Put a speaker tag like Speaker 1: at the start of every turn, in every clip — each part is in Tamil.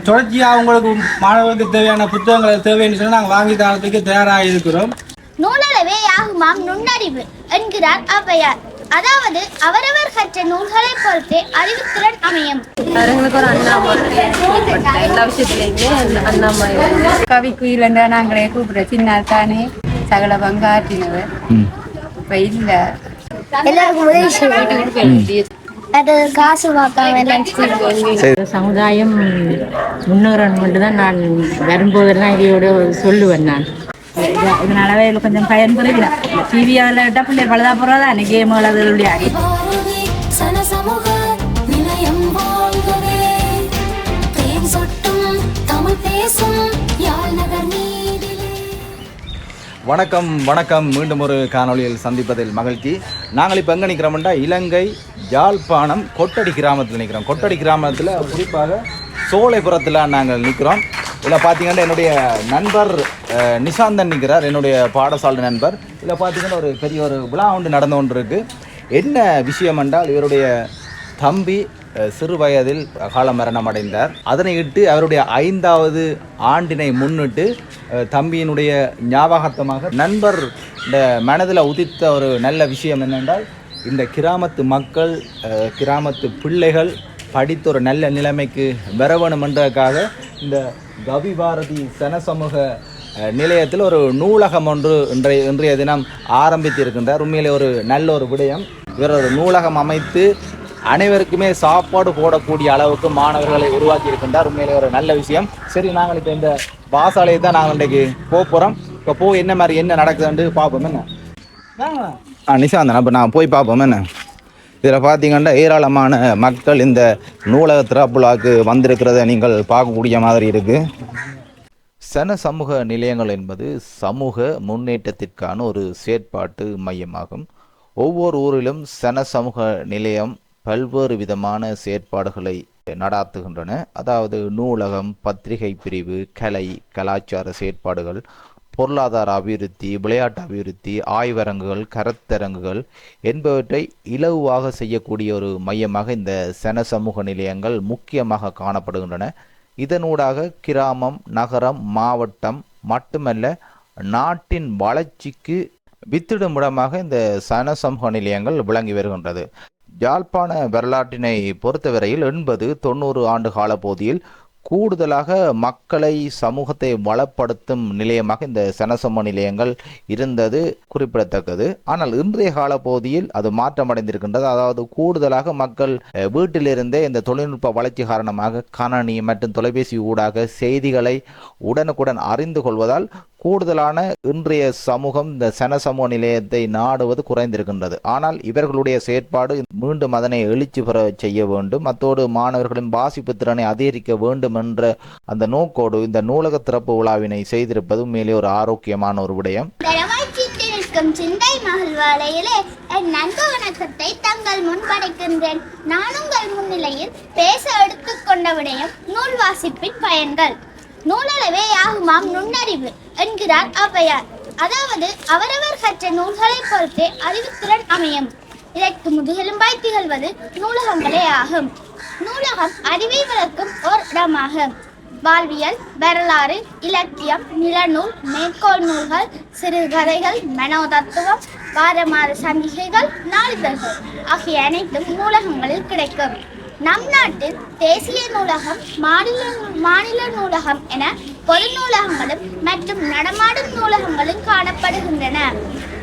Speaker 1: தொடர்ச்சியாக அவங்களுக்கு மாணவர்களுக்கு தேவையான புத்தகங்கள் தேவைன்னு சொல்லி நாங்கள் வாங்கி தரத்துக்கு தயாராக இருக்கிறோம்
Speaker 2: நூலளவே யாகுமாம் நுண்ணறிவு என்கிறார் ஔவையார். அதாவது அவரவர் கற்ற நூல்களை பொறுத்தே அறிவுத்திறன் அமையும்.
Speaker 3: அவங்களுக்கு ஒரு ஏற்பட்ட எல்லா விஷயத்துலையுமே
Speaker 4: கவி குயிலண்டா நாங்களே கூப்பிடுற சின்ன தானே சகல பங்காற்றினவர். இப்ப இல்ல.
Speaker 2: எல்லாருக்கும் உதவி அது காசு பார்க்காம
Speaker 5: சமுதாயம் முன்னேறணும் தான் நான் வரும்போதெல்லாம் இதையோட சொல்லுவேன் நான். இத- இதனாலவே இதுல கொஞ்சம் பயன்படுது டிவியாவில் விட்டால் பழுதா போகிறதா அன்னைக்கு கேமுகள் அது விளையாடி
Speaker 6: பாரதி சனசமூக நிலையம் வாழ்கவே தேன் சொட்டும் தமிழ் பேசும் யாழ் நகர் நீதிலே.
Speaker 7: வணக்கம் வணக்கம். மீண்டும் ஒரு காணொளியில் சந்திப்பதில் மகிழ்ச்சி. நாங்கள் இப்போ எங்கே நிற்கிறோம்னா இலங்கை யாழ்ப்பாணம் கொட்டடி கிராமத்தில் நிற்கிறோம் கொட்டடி கிராமத்தில் குறிப்பாக சோலைபுரத்தில் நாங்கள் நிற்கிறோம் இதில் பார்த்தீங்கன்னா என்னுடைய நண்பர் நிசாந்தன் நிற்கிறார் என்னுடைய பாடசாலை நண்பர். இதில் பார்த்தீங்கன்னா ஒரு பெரிய ஒரு விழா ஒன்று நடந்து கொண்டு இருக்குது என்ன விஷயம் என்றால் இவருடைய தம்பி சிறு வயதில் அகால மரணம் அடைந்தார். இட்டு அவருடைய ஐந்தாவது ஆண்டினை முன்னிட்டு தம்பியினுடைய ஞாபகார்த்தமாக நண்பர் இந்த மனதில் உதித்த ஒரு நல்ல விஷயம் என்னென்றால் இந்த கிராமத்து மக்கள் கிராமத்து பிள்ளைகள் படித்த ஒரு நல்ல நிலைமைக்கு வர இந்த கவி பாரதி சனசமூக நிலையத்தில் ஒரு நூலகம் ஒன்று இன்றைய இன்றைய தினம் ஆரம்பித்திருக்கின்றார். உண்மையிலே ஒரு நல்ல ஒரு விடயம். இவர் ஒரு நூலகம் அமைத்து அனைவருக்குமே சாப்பாடு போடக்கூடிய அளவுக்கு மாணவர்களை உருவாக்கி இருக்கின்றார் உண்மையிலே ஒரு நல்ல விஷயம். சரி நாங்கள் இப்போ இந்த பாசாலையை தான் நாங்கள் இன்றைக்கு போகிறோம் இப்போ போய் என்ன மாதிரி என்ன நடக்குதுன்னு பார்ப்போம். என்ன? ஆ நிசாந்தன் அப்போ நான் போய் பார்ப்போம் என்ன? இதில் பார்த்தீங்கன்னா ஏராளமான மக்கள் இந்த நூலக திறப்புலாக்கு வந்திருக்கிறத நீங்கள் பார்க்கக்கூடிய மாதிரி இருக்குது சன சமூக நிலையங்கள் என்பது சமூக முன்னேற்றத்திற்கான ஒரு செயற்பாட்டு மையமாகும். ஒவ்வொரு ஊரிலும் சன சமூக நிலையம் பல்வேறு விதமான செயற்பாடுகளை நடாத்துகின்றன. அதாவது நூலகம் பத்திரிகை பிரிவு கலை கலாச்சார செயற்பாடுகள் பொருளாதார அபிவிருத்தி விளையாட்டு அபிவிருத்தி ஆய்வரங்குகள் கருத்தரங்குகள் என்பவற்றை இலகுவாக செய்யக்கூடிய ஒரு மையமாக இந்த சன சமூக நிலையங்கள் முக்கியமாக காணப்படுகின்றன. இதனூடாக கிராமம் நகரம் மாவட்டம் மட்டுமல்ல நாட்டின் வளர்ச்சிக்கு வித்திடும் இடமாக இந்த சன சமூக நிலையங்கள் விளங்கி வருகின்றது. யாழ்ப்பாண வரலாற்றினை பொறுத்தவரையில் எண்பது தொண்ணூறு ஆண்டு கால பகுதியில் கூடுதலாக மக்களை சமூகத்தை வளப்படுத்தும் நிலையமாக இந்த சனசம நிலையங்கள் இருந்தது குறிப்பிடத்தக்கது. ஆனால் இன்றைய கால பகுதியில் அது மாற்றமடைந்திருக்கின்றது. அதாவது கூடுதலாக மக்கள் வீட்டிலிருந்தே இந்த தொழில்நுட்ப வளர்ச்சி காரணமாக கணனி மற்றும் தொலைபேசி ஊடாக செய்திகளை உடனுக்குடன் அறிந்து கொள்வதால் கூடுதலான இன்றைய சமூகம் இந்த சன சமூக நிலையத்தை நாடுவது குறைந்திருக்கின்றது. ஆனால் இவர்களுடைய செயற்பாடு மீண்டும் அதனை எழுச்சி பெற செய்ய வேண்டும். அத்தோடு மாணவர்களின் வாசிப்பு திறனை அதிகரிக்க வேண்டும் என்ற அந்த நோக்கோடு இந்த நூலக திறப்பு விழாவினை செய்திருப்பது மேலே ஒரு ஆரோக்கியமான ஒரு விடயம்.
Speaker 2: தரவாய் சிந்தி நிற்கும் சிந்தை மகிழ்வாலையிலே என் நன்கு வணக்கத்தை தங்கள் முன் படைக்கின்றேன். நான் உங்கள் முன்னிலையில் பேச எடுத்துக்கொண்ட விடயம் நூல் வாசிப்பின் பயன்கள். நூலளவே யாகுமாம் நுண்ணறிவு என்கிறார் ஔவையார். அதாவது அவரவர் கற்ற நூல்களை பொறுத்தே அறிவுத்திறன் அமையும். இதற்கு முதுகெலும்பாய் திகழ்வது நூலகங்களே ஆகும். நூலகம் அறிவை வளர்க்கும் ஓர் இடமாகும் வாழ்வியல் வரலாறு இலக்கியம் நிலநூல் மேற்கோள் நூல்கள் சிறுகதைகள் மனோதத்துவம் வார சந்திகைகள் சஞ்சிகைகள் நாளிதழ்கள் ஆகிய அனைத்தும் நூலகங்களில் கிடைக்கும். நம் நாட்டில் தேசிய நூலகம் மாநில மாநில நூலகம் என பொது நூலகங்களும் மற்றும் நடமாடும் நூலகங்களும் காணப்படுகின்றன.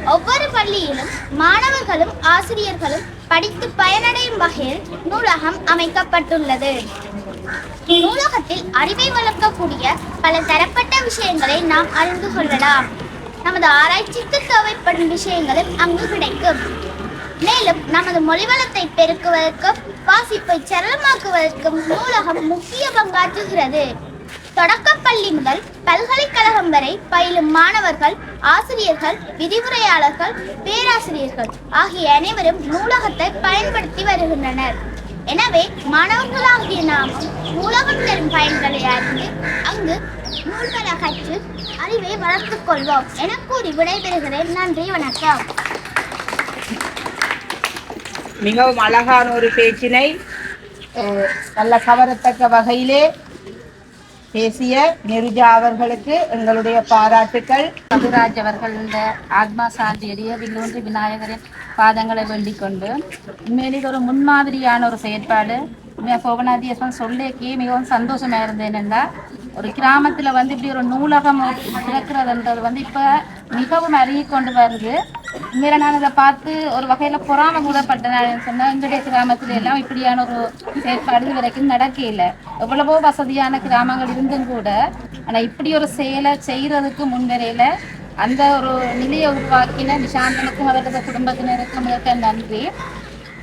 Speaker 2: ஒவ்வொரு பள்ளியிலும் மாணவர்களும் ஆசிரியர்களும் படித்து பயனடையும் வகையில் நூலகம் அமைக்கப்பட்டுள்ளது. நூலகத்தில் அறிவை வளர்க்கக்கூடிய பல தரப்பட்ட விஷயங்களை நாம் அறிந்து கொள்ளலாம். நமது ஆராய்ச்சிக்கு தேவைப்படும் விஷயங்களும் அங்கு கிடைக்கும். மேலும் நமது மொழிவளத்தை பெருக்குவதற்கும் வாசிப்பை சரளமாக்குவதற்கும் நூலகம் முக்கிய பங்காற்றுகிறது. தொடக்கப்பள்ளி முதல் பல்கலைக்கழகம் வரை பயிலும் மாணவர்கள் ஆசிரியர்கள் விதிமுறையாளர்கள் பேராசிரியர்கள் ஆகிய அனைவரும் நூலகத்தை பயன்படுத்தி வருகின்றனர். எனவே மாணவர்களாகிய நாமும் நூலகம் தரும் பயன்களை அறிந்து அங்கு நூல்களை கற்று அறிவை வளர்த்துக் கொள்வோம் என கூறி விடைபெறுகிறேன். நன்றி வணக்கம்.
Speaker 4: மிகவும் அழகான ஒரு பேச்சினை நல்ல கவரத்தக்க வகையிலே பேசிய நெருஜா அவர்களுக்கு எங்களுடைய பாராட்டுக்கள். மதுராஜ் அவர்கள் இந்த ஆத்மா சாந்தியடைய வில்லூன்றி விநாயகரின் பாதங்களை வேண்டிக் கொண்டு உண்மையிலே இது ஒரு முன்மாதிரியான ஒரு செயற்பாடு. சோபநாதி சோபநாதியஸ்வன் சொல்லேக்கே மிகவும் சந்தோஷமா இருந்தேன் என்றால் ஒரு கிராமத்துல வந்து இப்படி ஒரு நூலகம் திறக்கிறதுன்றது வந்து இப்ப மிகவும் அருகி கொண்டு வருது. உண்மையில நான் இதை பார்த்து ஒரு வகையில பொறாம கூடப்பட்டேன் சொன்னால் எங்களுடைய கிராமத்துல எல்லாம் இப்படியான ஒரு செயற்பாடு இது வரைக்கும் நடக்கல எவ்வளவோ வசதியான கிராமங்கள் இருந்தும் கூட ஆனா இப்படி ஒரு செயலை செய்யறதுக்கு முன்வரையில அந்த ஒரு நிலையை உருவாக்கின நிஷாந்தனுக்கும் அவரது குடும்பத்தினருக்கும் மிக நன்றி.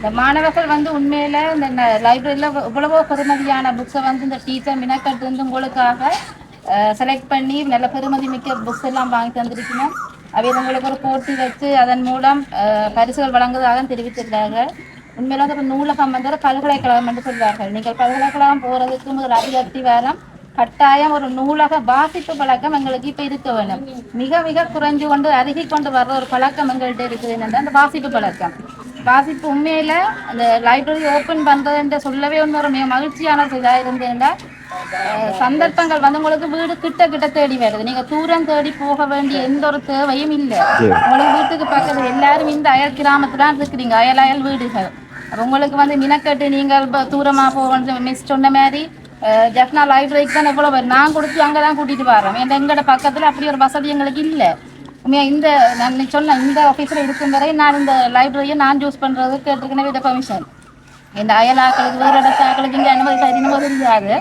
Speaker 4: இந்த மாணவர்கள் வந்து உண்மையில இந்த லைப்ரரியில இவ்வளவோ பெருமதியான புக்ஸை வந்து இந்த டீச்சர் மினக்கட்டு வந்து உங்களுக்காக செலக்ட் பண்ணி நல்ல பெருமதி மிக்க புக்ஸ் எல்லாம் வாங்கி தந்திருக்கணும். அவை உங்களுக்கு ஒரு போட்டி வச்சு அதன் மூலம் பரிசுகள் வழங்குவதாக தெரிவித்திருக்கிறார்கள். உண்மையில வந்து ஒரு நூலகம் வந்து பல்கலைக்கழகம் என்று சொல்வார்கள். நீங்கள் பல்கலைக்கழகம் போறதுக்கு முதல் வாரம் கட்டாயம் ஒரு நூலக வாசிப்பு பழக்கம் எங்களுக்கு இப்ப இருக்க வேணும் மிக மிக குறைஞ்சு கொண்டு அருகி கொண்டு வர்ற ஒரு பழக்கம் எங்கள்கிட்ட இருக்குது. என்னன்னா அந்த வாசிப்பு பழக்கம். வாசிப்பு உண்மையில அந்த லைப்ரரி ஓபன் பண்றதுன்ற சொல்லவே ஒன்று ஒரு மிக மகிழ்ச்சியான ஒரு இதா இருந்ததுன்னா சந்தர்ப்பங்கள் வந்து உங்களுக்கு வீடு கிட்ட கிட்ட தேடி வருது. நீங்க தூரம் தேடி போக வேண்டிய எந்த ஒரு தேவையும் இல்லை. உங்களுக்கு வீட்டுக்கு பக்கத்துல எல்லாரும் இந்த அயல் கிராமத்துல தான் இருக்கிறீங்க. அயல் அயல் வீடுகள். உங்களுக்கு வந்து மினக்கட்டு நீங்கள் இப்ப தூரமா போக மிஸ் சொன்ன மாதிரி அஹ், ஜஃப்னா லைப்ரரிக்கு தான் எவ்வளோ வரும். நான் கொடுத்து அங்கே தான் கூட்டிட்டு வரோம் என் எங்கட பக்கத்துல அப்படி ஒரு வசதி எங்களுக்கு இல்லை. உண்மையா இந்த நான் நீ சொன்ன இந்த ஆஃபீஸில் இருக்கும் வரை நான் இந்த லைப்ரரியை நான் யூஸ் பண்ணுறது கேட்டிருக்கேன் வித பர்மிஷன் இந்த அயலாக்களுக்கு வேறு ஆக்களுக்கு இங்கே அனுமதி தரணும் தெரியாது.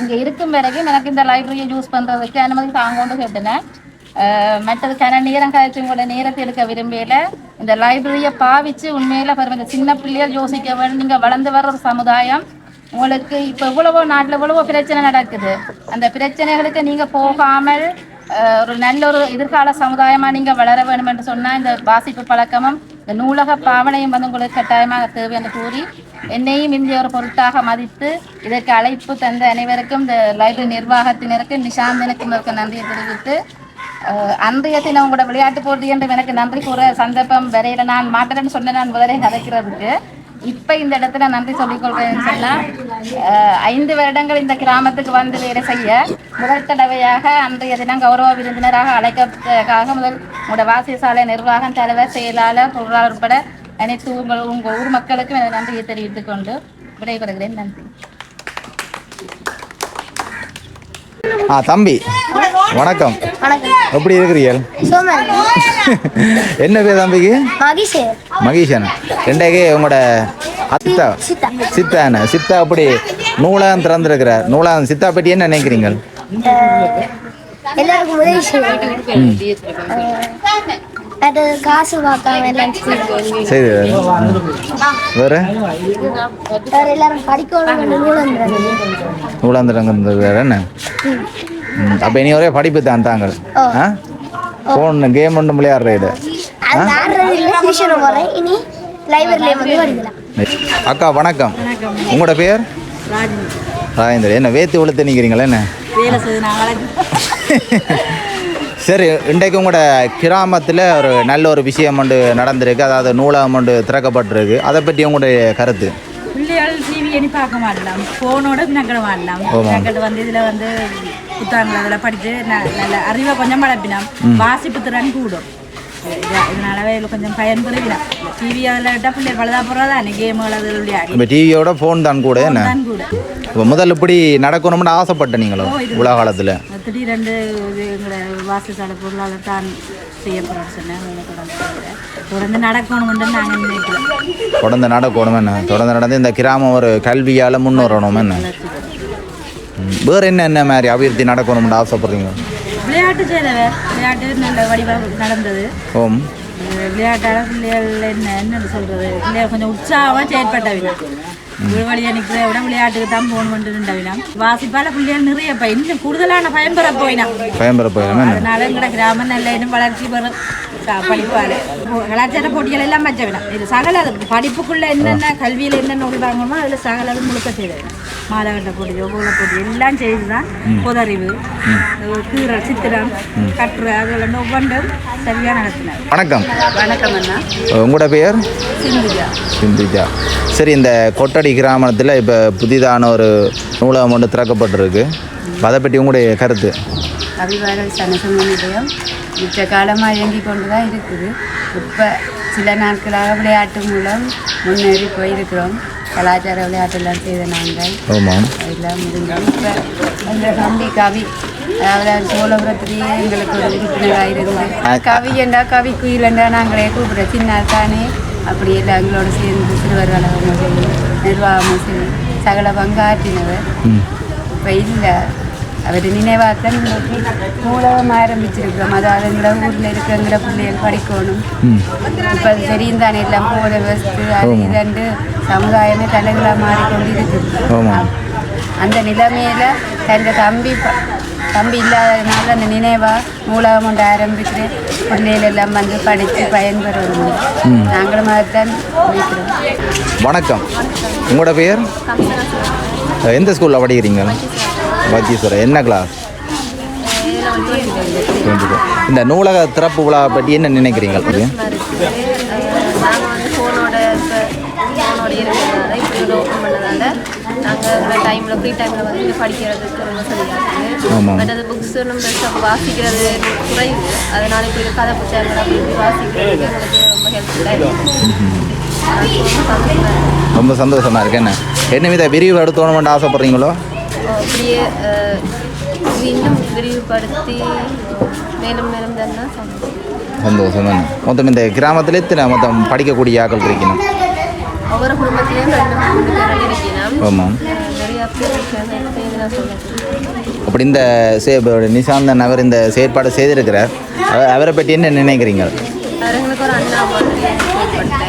Speaker 4: இங்கே இருக்கும் வரைக்கும் எனக்கு இந்த லைப்ரரியை யூஸ் பண்ணுறதுக்கு அனுமதி தாங்கொண்டு கேட்டினேன் மற்றது கன நேரம் கழிச்சு உங்களோட நேரத்தை எடுக்க விரும்பல. இந்த லைப்ரரியை பாவிச்சு உண்மையில பாருங்க இந்த சின்ன பிள்ளைகள் யோசிக்க வேண்டும் நீங்கள் வளர்ந்து வர்ற ஒரு சமுதாயம். உங்களுக்கு இப்போ இவ்வளவோ நாட்டில் இவ்வளவோ பிரச்சனை நடக்குது. அந்த பிரச்சனைகளுக்கு நீங்கள் போகாமல் ஒரு நல்ல ஒரு எதிர்கால சமுதாயமாக நீங்கள் வளர வேணும் என்று சொன்னால் இந்த வாசிப்பு பழக்கமும் இந்த நூலக பாவனையும் வந்து உங்களுக்கு கட்டாயமாக தேவை என்று கூறி என்னையும் இந்திய ஒரு பொருட்டாக மதித்து இதற்கு அழைப்பு தந்த அனைவருக்கும் இந்த லைப்ரரி நிர்வாகத்தினருக்கு நிஷாந்தனுக்கும் இருக்க நன்றியை தெரிவித்து அன்றைய தினம் உங்களோட விளையாட்டு போட்டி என்று எனக்கு நன்றி கூற சந்தர்ப்பம் வரையில நான் மாட்டேன்னு சொன்ன நான் முதலே கதைக்கிறதுக்கு. இப்போ இந்த இடத்துல நன்றி சொல்லிக் சொன்னால் ஐந்து வருடங்கள் இந்த கிராமத்துக்கு வந்து வேலை செய்ய முதல் தடவையாக அன்றைய தினம் கௌரவ விருந்தினராக அழைக்கிறதுக்காக முதல் உங்களோட வாசியசாலை நிர்வாகம் தலைவர் செயலாளர் பொருளாளர் உட்பட அனைத்து உங்கள் உங்கள் ஊர் மக்களுக்கும் எனது நன்றியை தெரிவித்துக் கொண்டு விடைபெறுகிறேன். நன்றி.
Speaker 7: ஆ தம்பி. வணக்கம். எப்படி இருக்கிறீர்கள்? என்ன பேர் தம்பிக்கு? மகேஷன்? ரெண்டாக்கே உங்களோட அத்தா.
Speaker 2: சித்தா.
Speaker 7: சித்தான? சித்தா அப்படி நூலகம் திறந்திருக்கிறார். நூலகம் சித்தா பற்றி என்ன நினைக்கிறீங்க
Speaker 2: எல்லாருக்கும் அது காசு பார்க்காம.
Speaker 7: சரி வேறு
Speaker 2: எல்லாரும் படிக்கணும்
Speaker 7: என்ன அப்ப இனி ஒரே படிப்பு தான் தாங்கள் ஆ ஃபோன் கேம் ஒன்றும்
Speaker 2: வந்து படிக்கலாம்
Speaker 7: அக்கா வணக்கம் உங்களோட பேர் ராஜேந்திரன் என்ன வேத்து விழுத்து நிற்கிறீங்களா என்ன சரி இன்றைக்கு உங்களோட கிராமத்தில் ஒரு நல்ல ஒரு விஷயம் ஒன்று நடந்திருக்கு. அதாவது நூலகம் ஒன்று திறக்கப்பட்டிருக்கு. அதை பற்றி உங்களுடைய கருத்து?
Speaker 5: பிள்ளைகள் டிவி எண்ணி பார்க்க மாட்டலாம் ஃபோனோட மாட்டலாம் வந்து இதில் வந்து புத்தகங்கள் அதில் படித்து நல்ல அறிவை கொஞ்சம் வளர்ப்பினோம் வாசிப்பு திறன் கூடும். இது- இதனாலவே கொஞ்சம் பயன்பெறுகிறோம் டிவி அதில் விட்டால் பிள்ளைகள் பழுதா போகிறதா கேமுகள் அதில் விளையாடி
Speaker 7: டிவியோட ஃபோன் தான் கூட என்ன?
Speaker 5: தான் கூட.
Speaker 7: இப்போ முதல்ல இப்படி நடக்கணும்னு ஆசைப்பட்ட நீங்களும் உலக காலத்தில்
Speaker 5: திடீரெண்டு இது எங்களை வாசிசாலை பொருளாளர் தான் செய்ய போகிறோம்னு சொன்னேன். எனக்கு உடம்பு சரியில்லை. தொடர்ந்து நடக்கணும்னு நாங்கள் நினைக்கிறோம்.
Speaker 7: தொடர்ந்து நடக்கணும் என்ன? தொடர்ந்து நடந்து இந்த கிராமம் ஒரு கல்வியால் முன்னேறணும் என்ன? வேற என்ன என்ன மாதிரி அபிவிருத்தி நடக்கணும்னு ஆசைப்படுறீங்க?
Speaker 5: விளையாட்டு விளையாட்டு நல்ல வடிவாக நடந்தது.
Speaker 7: ஓம்.
Speaker 5: விளையாட்டால பிள்ளைகள் என்ன சொல்றது. பிள்ளைகள் கொஞ்சம் உற்சாகமாக செயற்பட்டவினா வழியாக நிற்கிறத விட விளையாட்டுக்கு தான் போகணும்னு இருந்தவினா வாசிப்பால பிள்ளைகள் நிறைய ப- இன்னும் கூடுதலான பயன்பெற போயினா
Speaker 7: பயன்பெற என்ன
Speaker 5: அதனால எங்களோட கிராமம் நல்ல இன்னும் வளர்ச்சி பெறும் க- படிப்பால போ- கலாச்சார போட்டிகள் எல்லாம் வச்சவினா இது சகல படிப்புக்குள்ள என்னென்ன கல்வியில் என்னென்ன உள்வாங்கணுமோ அதில் சகல அது முழுக்க செய்தது மாலகட்ட போட்டி ஒவ்வொரு போட்டி எல்லாம் செய்து தான் பொதறிவு. கீரல் சித்திரம் கட்டுரை அதெல்லாம் ஒவ்வொன்றும் சரியாக நடத்தினார்.
Speaker 7: வணக்கம்.
Speaker 5: வணக்கம் அண்ணா.
Speaker 7: உங்களோட பெயர்?
Speaker 5: சிந்துஜா
Speaker 7: சிந்திஜா சரி இந்த கொட்டடி கிராமத்தில் இப்போ புதிதான ஒரு நூலகம் ஒன்று திறக்கப்பட்டிருக்கு. அதை பற்றி உங்களுடைய கருத்து?
Speaker 8: அபிவாரல் சனசம நிலையம் மிச்ச காலமாக இயங்கி கொண்டு தான் இருக்குது. இப்போ சில நாட்களாக விளையாட்டு மூலம் முன்னேறி போயிருக்கிறோம். கலாச்சார விளையாட்டெல்லாம் செய்த நாங்கள் அதெல்லாம் முடிஞ்சோம். இப்போ எங்கள் தம்பி கவி அதாவது சோழபுரத்துலேயே எங்களுக்கு ஒரு உறுப்பினராக இருந்து கவி என்றா கவி குயிலண்டா நாங்களே கூப்பிட்ற சின்ன தானே அப்படி எல்லாம் எங்களோட சேர்ந்து சிறுவர் கழகமும் சரி நிர்வாகமும் சரி சகல பங்காற்றினவர். இப்போ இல்லை. அவர் நினைவாத்தான் இன்னைக்கு நூலகம் ஆரம்பிச்சிருக்கிறோம். அதாவது எங்களோட ஊரில் இருக்கிற எங்களோட பிள்ளைகள் படிக்கணும். இப்போ அது தெரியும் தானே. எல்லாம் போத வஸ்து அது இதண்டு சமுதாயமே தலைகளாக மாறிக்கொண்டு இருக்குது. அந்த நிலைமையில தன் தம்பி தம்பி இல்லாததுனால அந்த நினைவா நூலகம் ஒன்று ஆரம்பிக்கிறேன் பிள்ளைகள் எல்லாம் வந்து படித்து பயன்பெறணும். நாங்களும் அதைத்தான் நினைக்கிறோம்.
Speaker 7: வணக்கம். உங்களோட பேர் எந்த ஸ்கூலில் படிக்கிறீங்க? வக்கீஸ்வரர் என்ன கிளாஸ் இந்த நூலக திறப்பு விழா பற்றி என்ன நினைக்கிறீங்க?
Speaker 3: நாங்கள் டைமில் ஃப்ரீ டைமில் வந்து படிக்கிறதுக்கு ரொம்ப சரியாக. பட் அது புக்ஸ் நம்ம பெருசாக வாசிக்கிறது குறையுது அதனால இப்படி ஒரு கதை புத்தகங்கள் அப்படி இப்படி வாசிக்கிறதுக்கு எங்களுக்கு ரொம்ப ஹெல்ப்ஃபுல்லாக ரொம்ப இருக்கு.
Speaker 7: என்ன? என்ன வித விரிவு எடுத்தோணுமென்று ஆசைப்படுறீங்களோ?
Speaker 3: அப்படியே இன்னும் விரிவுபடுத்தி மேலும் மேலும் தானே சந்தோஷம்.
Speaker 7: தானே? மொத்தம் இந்த கிராமத்தில் எத்தனை மொத்தம் படிக்கக்கூடிய ஆக்கள் இருக்கணும்
Speaker 3: ஒவ்வொரு குடும்பத்திலையும் ரெண்டு
Speaker 7: ஆமாம் அப்படி இந்த சே நிசாந்தன் அவர் இந்த செயற்பாடு செய்திருக்கிறார். அவ- அவரை பற்றி என்ன நினைக்கிறீங்க?
Speaker 3: எங்களுக்கு ஒரு அண்ணா மாதிரி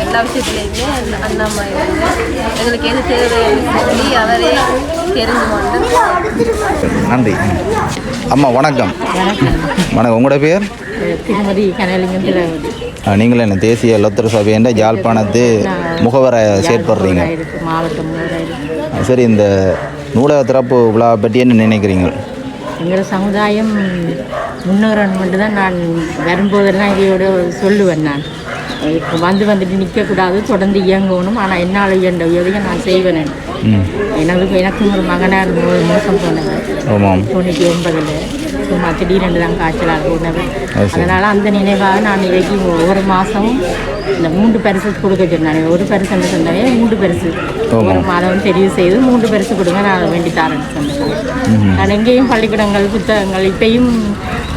Speaker 3: எல்லா விஷயத்துலையுமே அண்ணா மாதிரி எங்களுக்கு எது சொல்லி அவரே தெரிஞ்சு
Speaker 7: நன்றி. அம்மா வணக்கம். வணக்கம். உங்களோட பேர்?
Speaker 4: திருமதி கனலிங்கம் திரவதி
Speaker 7: ஆ, நீங்கள் என்ன தேசிய லொத்தர் சபை என்ற யாழ்ப்பாணத்து முகவரை செயற்படுறீங்க. சரி இந்த நூலக திறப்பு விழா பற்றி என்ன நினைக்கிறீங்க?
Speaker 4: எங்கள் சமுதாயம் முன்னேறணுமென்று தான் நான் வரும்போதெல்லாம் இதையோட சொல்லுவேன் நான். இப்போ வந்து வந்துட்டு நிற்கக்கூடாது தொடர்ந்து இயங்கணும். ஆனால் என்னால் இயன்ற உதவியை நான் செய்வேன் எனக்கு எனக்கும் ஒரு மகனார் மோசம் போனவர் தொண்ணூற்றி ஒன்பதில். சும்மா திடீரென்று தான் காய்ச்சலாக போனவர். அதனால் அந்த நினைவாக நான் இன்றைக்கு ஒவ்வொரு மாதமும் இந்த மூன்று பரிசு கொடுக்க சொன்னாங்க ஒரு பரிசு சொன்னாவே மூன்று பரிசு. ஒரு மாதம் தெரிவு செய்து மூன்று பரிசு கொடுங்க நான் வேண்டி தரேன்னு சொன்னேன். நான் எங்கேயும் பள்ளிக்கூடங்கள் புத்தகங்கள் இப்பயும்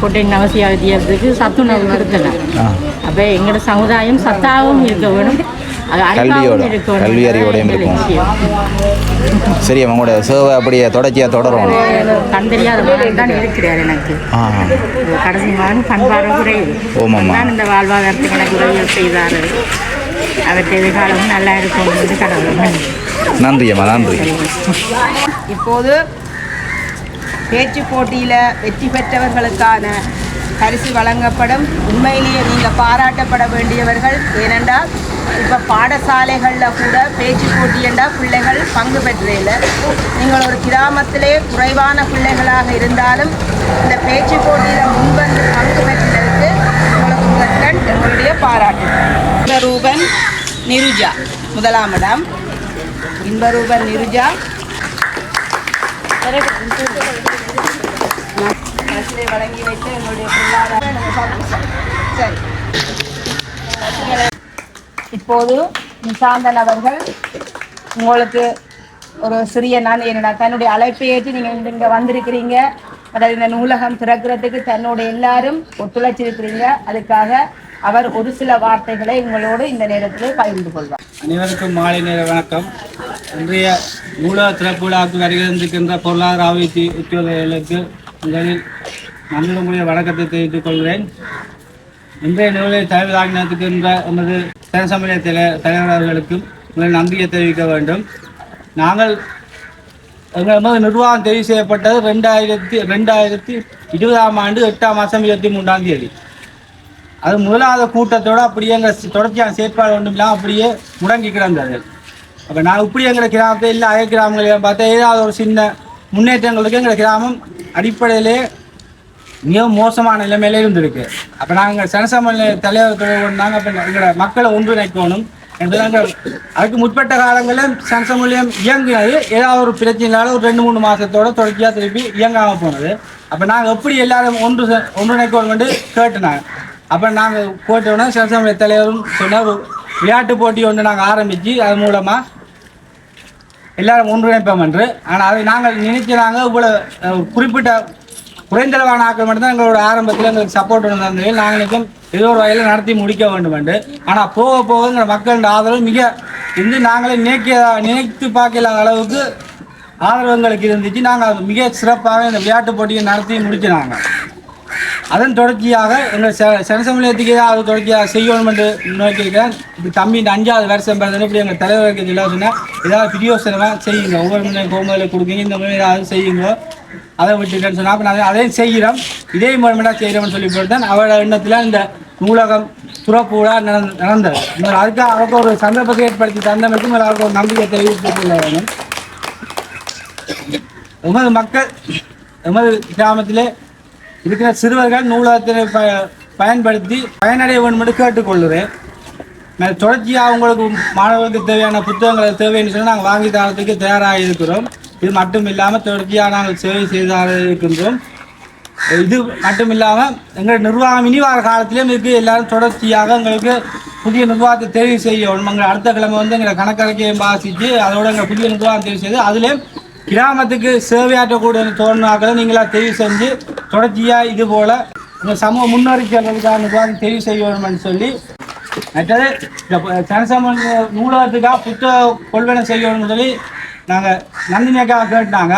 Speaker 4: கோட்டையின் அவசிய வித்தியாசத்துக்கு சத்துணவு நடத்தினேன்
Speaker 7: ஆ.
Speaker 4: அப்போ எங்களோட சமுதாயம் சத்தாகவும் இருக்க வேணும்.
Speaker 7: கல்வியோட. கல்வி அறிவோடையும்.
Speaker 4: லட்சியம்.
Speaker 7: சரி அவங்களோட சேவை அப்படியே தொடர்ச்சியாக தொடரும்
Speaker 4: கண் தெரியாத மகன் தான் இருக்கிறார் எனக்கு. கடைசி கண்பார்வை குறைவு
Speaker 7: ஓமாம்மா.
Speaker 4: தான் இந்த வாழ்வாதாரத்துக்கு எனக்கு உதவிகள் செய்தார். அவற்றை எதிர்காலமும் நல்லா இருக்கும் என்று கடவுளை நன்றி.
Speaker 9: இப்போது பேச்சு போட்டியில் வெற்றி பெற்றவர்களுக்கான பரிசு வழங்கப்படும். உண்மையிலேயே நீங்கள் பாராட்டப்பட வேண்டியவர்கள். ஏனென்றால் இப்போ பாடசாலைகளில் கூட பேச்சு போட்டியென்றால் பிள்ளைகள் பங்கு பெற்றதில்லை நீங்கள் ஒரு கிராமத்திலே குறைவான பிள்ளைகளாக இருந்தாலும் இந்த பேச்சு போட்டியில் முன்வந்து பங்கு பெற்றதற்கு உங்களுக்கு முதற்கண் எங்களுடைய பாராட்டு. இன்பரூபன் நிருஜா முதலாம் இடம். இன்பரூபன் நிருஜா. பரிசிலை வழங்கி வைத்து எங்களுடைய பொருளாதார சரி இப்போது நிசாந்தன் அவர்கள் உங்களுக்கு ஒரு சிறிய நான் என்னடா தன்னுடைய அழைப்பை ஏற்று நீங்கள் இங்க- வந்திருக்கிறீங்க. அதாவது இந்த நூலகம் திறக்கிறதுக்கு தன்னோட எல்லாரும் ஒத்துழைச்சிருக்கிறீங்க. அதுக்காக அவர் ஒரு சில வார்த்தைகளை உங்களோடு இந்த நேரத்தில் பகிர்ந்து கொள்வார்.
Speaker 1: அனைவருக்கும் மாலை நேர வணக்கம். இன்றைய நூலக திறப்பு விழாவுக்கு வருகின்ற பொருளாதார அபிவிருத்தி உத்தியோகர்களுக்கு முதலில் நன்றியுடைய வணக்கத்தை தெரிவித்துக் கொள்கிறேன். இன்றைய நூலை தலைவர் ஆகினத்துக்கின்ற எமது சமய தலைவர் அவர்களுக்கும் முதலில் நன்றியை தெரிவிக்க வேண்டும். நாங்கள் எங்கள் எமது நிர்வாகம் தெரிவு செய்யப்பட்டது ரெண்டாயிரத்தி ரெண்டாயிரத்தி இருபதாம் ஆண்டு எட்டாம் மாதம் இருபத்தி மூன்றாம் தேதி. அது முதலாவது கூட்டத்தோடு அப்படியே எங்கள் தொடர்ச்சியான செயற்பாடு ஒன்றும் இல்லாமல் அப்படியே முடங்கி கிடந்தது. அப்போ நான் இப்படி எங்கள் கிராமத்தை இல்லை அதே கிராமங்களையும் பார்த்தா ஏதாவது ஒரு சின்ன முன்னேற்றங்களுக்கு எங்கள் கிராமம் அடிப்படையிலே மிகவும் மோசமான நிலைமையில இருந்திருக்கு. அப்போ நாங்கள் சனசமநிலை தலைவர் தொடர்பு நாங்கள் அப்போ எங்களை மக்களை ஒன்றிணைக்கணும் அதுக்கு முற்பட்ட காலங்களில் சனசமூலியம் இயங்குனது. ஏதாவது ஒரு பிரச்சனைனால ஒரு ரெண்டு மூணு மாசத்தோட தொடர்ச்சியாக திருப்பி இயங்காமல் போனது. அப்போ நாங்கள் எப்படி எல்லாரும் ஒன்று சே- ஒன்றிணைக்கோம் கேட்டுனாங்க அப்போ நாங்கள் போட்டோன்னா சனசமூலிய தலைவரும் சொன்ன ஒரு விளையாட்டு போட்டி ஒன்று நாங்கள் ஆரம்பித்து அது மூலமாக எல்லாரும் ஒன்றிணைப்போம் என்று. ஆனால் அதை நாங்கள் நினைக்கிறாங்க இவ்வளோ குறிப்பிட்ட குறைந்தளவான ஆக்கள் மட்டும்தான் எங்களோட ஆரம்பத்தில் எங்களுக்கு சப்போர்ட் ஒன்று இருந்தது நாங்கள் நினைக்கும் ஏதோ ஒரு வகையில் நடத்தி முடிக்க வேண்டும் என்று. ஆனால் போக போக எங்கள் மக்களின் ஆதரவு மிக இருந்து நாங்களே நினைக்க நினைத்து பார்க்கல அளவுக்கு ஆதரவு எங்களுக்கு இருந்துச்சு. நாங்கள் அது மிக சிறப்பாக இந்த விளையாட்டு போட்டியை நடத்தி முடிச்சினாங்க அதன் தொடர்ச்சியாக எங்கள் சனசமூலியத்துக்கு ஏதாவது தொடர்ச்சியாக செய்யணும் என்று நோக்கியிருக்கிறேன். இப்படி தம்பி இந்த அஞ்சாவது வருஷம் பிறந்தது இப்படி எங்கள் தலைவருக்கு சொல்ல சொன்னால் ஏதாவது பிரியோசனமாக செய்யுங்க. ஒவ்வொரு மணி கோமலை கொடுக்குங்க இந்த மாதிரி ஏதாவது செய்யுங்க. அதை விட்டுட்டேன்னு சொன்னால் அப்போ நாங்கள் அதையும் செய்கிறோம். இதே மூலமெல்லாம் செய்கிறோம்னு சொல்லி போட்டேன் அவரோட எண்ணத்தில் இந்த நூலகம் துறப்பு நடந்தது. இவர் அதுக்கு அவருக்கு ஒரு சந்தர்ப்பத்தை ஏற்படுத்தி தந்தமைக்கும் அவருக்கு ஒரு நம்பிக்கை தெரிவித்துள்ள வேணும் எமது மக்கள் எமது கிராமத்திலே இருக்கிற சிறுவர்கள் நூலகத்தினை ப பயன்படுத்தி பயனடைய வேண்டும் என்று கேட்டுக்கொள்கிறேன். நான் தொடர்ச்சியாக அவங்களுக்கு மாணவர்களுக்கு தேவையான புத்தகங்கள் தேவைன்னு சொல்லி நாங்கள் வாங்கி தரத்துக்கு தயாராக இருக்கிறோம். இது மட்டும் இல்லாமல் தொடர்ச்சியாக நாங்கள் சேவை செய்தாக இருக்கின்றோம். இது மட்டும் இல்லாமல் எங்கள் நிர்வாகம் இனி வார காலத்திலும் இருக்குது எல்லாரும் தொடர்ச்சியாக எங்களுக்கு புதிய நிர்வாகத்தை தெரிவு செய்யணும். எங்கள் அடுத்த கிழமை வந்து எங்களை கணக்கறிக்கையை வாசித்து அதோட எங்கள் புதிய நிர்வாகம் தெரிவு செய்து அதுலேயும் கிராமத்துக்கு சேவையாற்றக்கூடிய தோணுனாக்களை நீங்களாக தெரிவு செஞ்சு தொடர்ச்சியாக இது போல் இந்த சமூக முன்னேறி செல்வதற்கான நிர்வாகம் தெரிவு செய்யணும்னு சொல்லி மற்றது இந்த சனசம நூலகத்துக்காக புத்தக கொள்வனை செய்யணும்னு சொல்லி நாங்கள் நந்தினியக்காக கேட்டாங்க.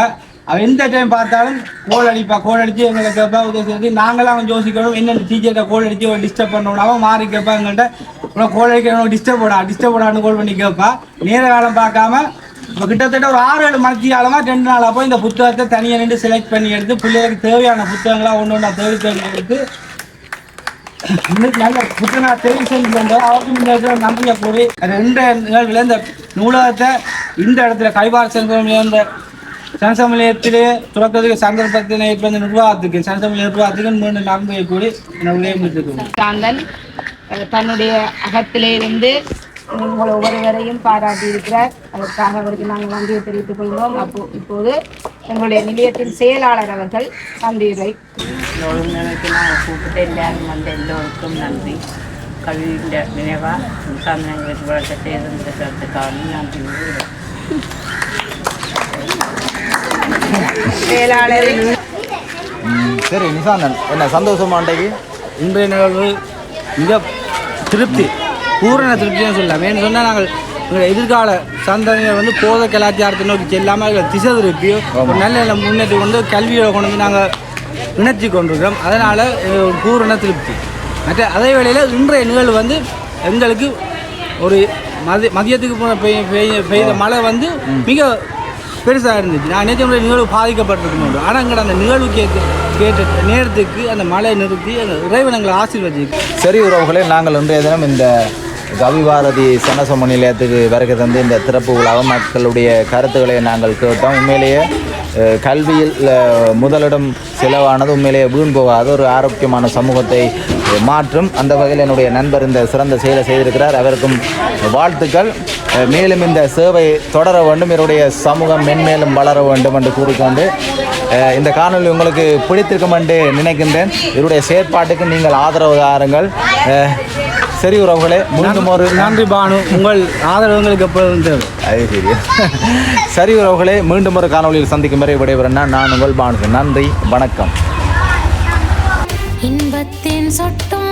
Speaker 1: அவள் எந்த டைம் பார்த்தாலும் கோல் அடிப்பா கோல் அடித்து எங்களை கேட்பா உதவி செஞ்சு நாங்களாம் அவன் யோசிக்கணும் என்னென்ன டீச்சர்கிட்ட கோல் அடித்து அவன் டிஸ்டர்ப் பண்ணணும் அவன் மாறி கேட்பா எங்கள்கிட்ட உனக்கு கோல் அடிக்கணும் டிஸ்டர்ப் போடா டிஸ்டர்ப் போடான்னு கோல் பண்ணி கேட்பா நேர காலம் பார்க்காம இப்போ கிட்டத்தட்ட ஒரு ஆறு ஏழு மணிக்கு காலமாக ரெண்டு நாளாக போய் இந்த புத்தகத்தை தனியாக நின்று செலக்ட் பண்ணி எடுத்து பிள்ளைகளுக்கு தேவையான புத்தகங்களாக ஒன்று ஒன்றா தேடி தேடி எடுத்து இன்னைக்கு நல்ல புத்தகம் தெரிவு செஞ்சு அவருக்கும் இந்த இடத்துல நம்பிக்கை கூறி ரெண்டு நிகழ்வில் இந்த நூலகத்தை இந்த இடத்துல கைவார் செல்வம் இந்த சனசமூலியத்திலே துறக்கிறதுக்கு சந்தர்ப்பத்தினை ஏற்பந்த நிர்வாகத்துக்கு சனசமூலிய நிர்வாகத்துக்கு மீண்டும் நம்பிக்கை கூறி இந்த உரையை முடித்துக்கொள்வோம்
Speaker 9: சாந்தன் தன்னுடைய அகத்திலே இருந்து உங்கள் ஒவ்வொருவரையும் பாராட்டி இருக்கிறார் அதற்காக அவருக்கு நாங்கள் நன்றியை தெரிவித்துக் கொள்கிறோம். அப்போ இப்போது எங்களுடைய நிலையத்தின் செயலாளர் அவர்கள் நன்றியை
Speaker 10: ஒழுங்கிணைக்கு நாங்கள் கூப்பிட்டு எல்லாரும் வந்து எல்லோருக்கும் நன்றி. கல்வியின் நினைவாக சாதனைகளுக்கு வளர்ச்சி செய்திருக்கிறதுக்காக நன்றி
Speaker 7: ம், சரி நிசாந்தன் என்ன சந்தோஷமா அன்றைக்கு?
Speaker 1: இன்றைய நிகழ்வு மிக திருப்தி. பூரண திருப்தின்னு சொல்லலாம். ஏன்னு சொன்னால் நாங்கள் எதிர்கால சந்ததியினர் வந்து போத கலாச்சாரத்தை நோக்கி செல்லாமல் திசை திருப்பி ஒரு நல்ல நல்ல முன்னேற்றம் கொண்டு கல்வியை கொண்டு வந்து நாங்கள் இணைச்சி கொண்டிருக்கிறோம். அதனால் பூரண திருப்தி. மற்ற அதே வேளையில் இன்றைய நிகழ்வு வந்து எங்களுக்கு ஒரு மதிய மதியத்துக்கு போன பெய்ய பெய்த மழை வந்து மிக பெருசாக இருந்துச்சு. நான் நேற்று நிகழ்வு பாதிக்கப்பட்டிருக்கணும் ஆனால் எங்களை அந்த நிகழ்வு கேட்க கேட்ட நேரத்துக்கு அந்த மழையை நிறுத்தி அந்த இறைவன் எங்களை
Speaker 7: சரி உறவுகளே நாங்கள் இன்றைய தினம் இந்த கவிபாரதி சனசம நிலையத்துக்கு வருகை தந்து இந்த திறப்பு விழாவை மக்களுடைய கருத்துக்களை நாங்கள் கேட்டோம். உண்மையிலேயே கல்வியில் முதலிடம் செலவானது உண்மையிலேயே வீண் போகாத ஒரு ஆரோக்கியமான சமூகத்தை மாற்றும். அந்த வகையில் என்னுடைய நண்பர் இந்த சிறந்த செயலை செய்திருக்கிறார். அவருக்கும் வாழ்த்துக்கள். மேலும் இந்த சேவை தொடர வேண்டும். என்னுடைய சமூகம் மென்மேலும் வளர வேண்டும் என்று கூறிக்கொண்டு இந்த காணொலி உங்களுக்கு பிடித்திருக்கும் என்று நினைக்கின்றேன். இவருடைய செயற்பாட்டுக்கு நீங்கள் ஆதரவு தாருங்கள். சரி உறவுகளே மீண்டும் ஒரு
Speaker 1: நன்றி பானு. உங்கள் ஆதரவு எங்களுக்கு எப்பொழுதும் தேவை.
Speaker 7: அது சரி. சரி உறவுகளே மீண்டும் ஒரு காணொளியில் சந்திக்கும் வரை விடைபெறேன் நான் உங்கள் பானுக்கு. நன்றி வணக்கம்.
Speaker 6: இன்பத்தின் சொட்டும்